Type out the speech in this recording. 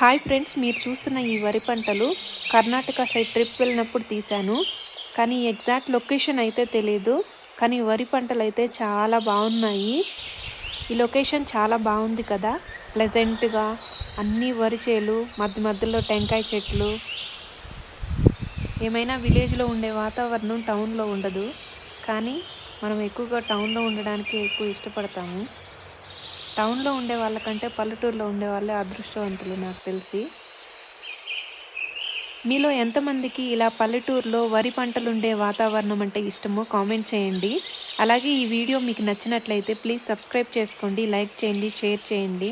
Hi friends మీరు చూస్తున్న ఈ వరి పంటలు కర్ణాటక సైడ్ ట్రిప్ వెళ్ళినప్పుడు తీశాను. కానీ ఎగ్జాక్ట్ లొకేషన్ అయితే తెలియదు కానీ వరి పంటలు అయితే చాలా బాగున్నాయి. ఈ లొకేషన్ చాలా బాగుంది కదా. ప్లెజెంట్గా అన్ని వరి చేలు మధ్య మధ్యలో టెంకాయ చెట్లు. ఏమైనా విలేజ్లో ఉండే వాతావరణం టౌన్లో ఉండదు. కానీ మనం ఎక్కువగా టౌన్లో ఉండడానికి ఎక్కువ ఇష్టపడతాము. టౌన్లో ఉండే వాళ్ళకంటే పల్లెటూరులో ఉండే వాళ్ళే అదృష్టవంతులు నాకు తెలిసి. మీలో ఎంతమందికి ఇలా పల్లెటూరులో వరి పంటలు ఉండే వాతావరణం అంటే ఇష్టమో కామెంట్ చేయండి. అలాగే ఈ వీడియో మీకు నచ్చినట్లయితే ప్లీజ్ సబ్స్క్రైబ్ చేసుకోండి లైక్ చేయండి షేర్ చేయండి.